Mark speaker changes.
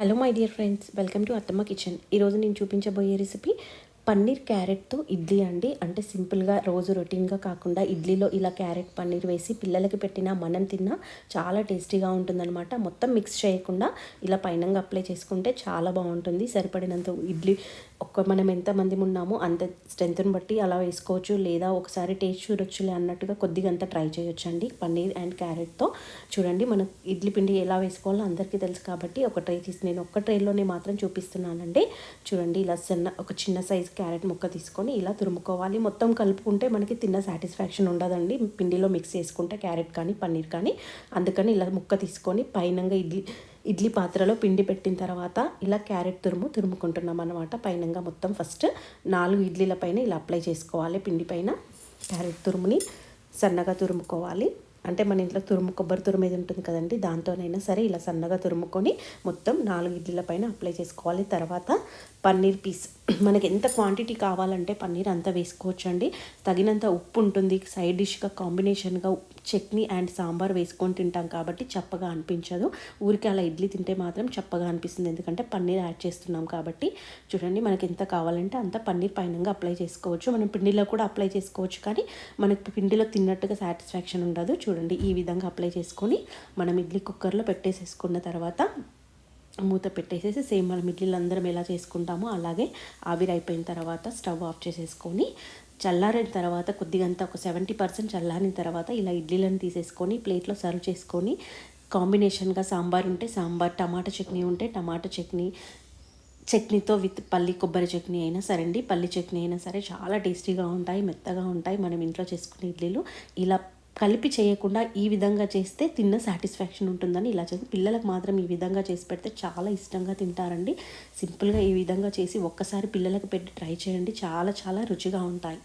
Speaker 1: Hello my dear friends welcome to Attamma kitchen ఈరోజు నేను చూపించబోయే రెసిపీ పన్నీర్ క్యారెట్తో ఇడ్లీ అండి. అంటే సింపుల్గా రోజు రొటీన్గా కాకుండా ఇడ్లీలో ఇలా క్యారెట్ పన్నీర్ వేసి పిల్లలకి పెట్టినా మనం తిన్నా చాలా టేస్టీగా ఉంటుందన్నమాట. మొత్తం మిక్స్ చేయకుండా ఇలా పైనంగా అప్లై చేసుకుంటే చాలా బాగుంటుంది. సరిపడినంత ఇడ్లీ ఒక్క మనం ఎంతమంది ఉన్నామో అంత స్ట్రెంత్ని బట్టి అలా వేసుకోవచ్చు. లేదా ఒకసారి టేస్ట్ చూడొచ్చులే అన్నట్టుగా కొద్దిగా అంతా ట్రై చేయొచ్చు అండి పన్నీర్ అండ్ క్యారెట్తో చూడండి మనం ఇడ్లీ పిండి ఎలా వేసుకోవాలో అందరికీ తెలుసు కాబట్టి ఒక ట్రై తీసి నేను ఒక్క ట్రైలోనే మాత్రం చూపిస్తున్నానండి. చూడండి ఇలా చిన్న ఒక చిన్న సైజ్ క్యారెట్ ముక్క తీసుకొని ఇలా తురుముకోవాలి. మొత్తం కలుపుకుంటే మనకి తిన్న సాటిస్ఫాక్షన్ ఉండదండి. పిండిలో మిక్స్ చేసుకుంటే క్యారెట్ కానీ పన్నీర్ కానీ అందుకని ఇలా ముక్క తీసుకొని పైనంగా ఇడ్లీ ఇడ్లీ పాత్రలో పిండి పెట్టిన తర్వాత ఇలా క్యారెట్ తురుము తురుముకుంటున్నాం అనమాట పైనంగా మొత్తం ఫస్ట్ నాలుగు ఇడ్లీల పైన ఇలా అప్లై చేసుకోవాలి పిండి పైన. క్యారెట్ తురుముని సన్నగా తురుముకోవాలి. అంటే మన ఇంట్లో తురుము కొబ్బరి తురుము ఏది ఉంటుంది కదండి దాంతోనైనా సరే ఇలా సన్నగా తురుముకొని మొత్తం నాలుగు ఇడ్లీల పైన అప్లై చేసుకోవాలి. తర్వాత పన్నీర్ పీస్. మనకి ఎంత క్వాంటిటీ కావాలంటే పన్నీర్ అంత వేసుకోవచ్చు అండి తగినంత ఉప్పు ఉంటుంది సైడ్ డిష్గా కాంబినేషన్గా చట్నీ అండ్ సాంబార్ వేసుకొని తింటాం కాబట్టి చప్పగా అనిపించదు. ఊరికి అలా ఇడ్లీ తింటే మాత్రం చప్పగా అనిపిస్తుంది. ఎందుకంటే పన్నీర్ యాడ్ చేస్తున్నాం కాబట్టి. చూడండి మనకి ఎంత కావాలంటే అంత పన్నీర్ పైనంగా అప్లై చేసుకోవచ్చు. మనం పిండిలో కూడా అప్లై చేసుకోవచ్చు. కానీ మనకి పిండిలో తిన్నట్టుగా సాటిస్ఫాక్షన్ ఉండదు. చూడండి ఈ విధంగా అప్లై చేసుకొని మనం ఇడ్లీ కుక్కర్లో పెట్టేసేసుకున్న తర్వాత మూత పెట్టేసేసి సేమ్ మనం ఇడ్లీలు అందరం ఎలా చేసుకుంటామో అలాగే ఆవిరి అయిపోయిన తర్వాత స్టవ్ ఆఫ్ చేసేసుకొని చల్లారిన తర్వాత కొద్దిగంత ఒక సెవెంటీ పర్సెంట్ చల్లారిన తర్వాత ఇలా ఇడ్లీలను తీసేసుకొని ప్లేట్లో సర్వ్ చేసుకొని కాంబినేషన్గా సాంబార్ ఉంటే సాంబార్ టమాటా చట్నీ ఉంటే టమాటా చట్నీ చట్నీతో విత్ పల్లి కొబ్బరి చట్నీ అయినా సరే అండి పల్లి చట్నీ అయినా సరే చాలా టేస్టీగా ఉంటాయి మెత్తగా ఉంటాయి. మనం ఇంట్లో చేసుకునే ఇడ్లీలు ఇలా కలిపి చేయకుండా ఈ విధంగా చేస్తే తిన్న సాటిస్ఫాక్షన్ ఉంటుందని ఇలా చేసి పిల్లలకు మాత్రం ఈ విధంగా చేసి పెడితే చాలా ఇష్టంగా తింటారండి. సింపుల్గా ఈ విధంగా చేసి ఒక్కసారి పిల్లలకు పెట్టి ట్రై చేయండి. చాలా చాలా రుచిగా ఉంటాయి.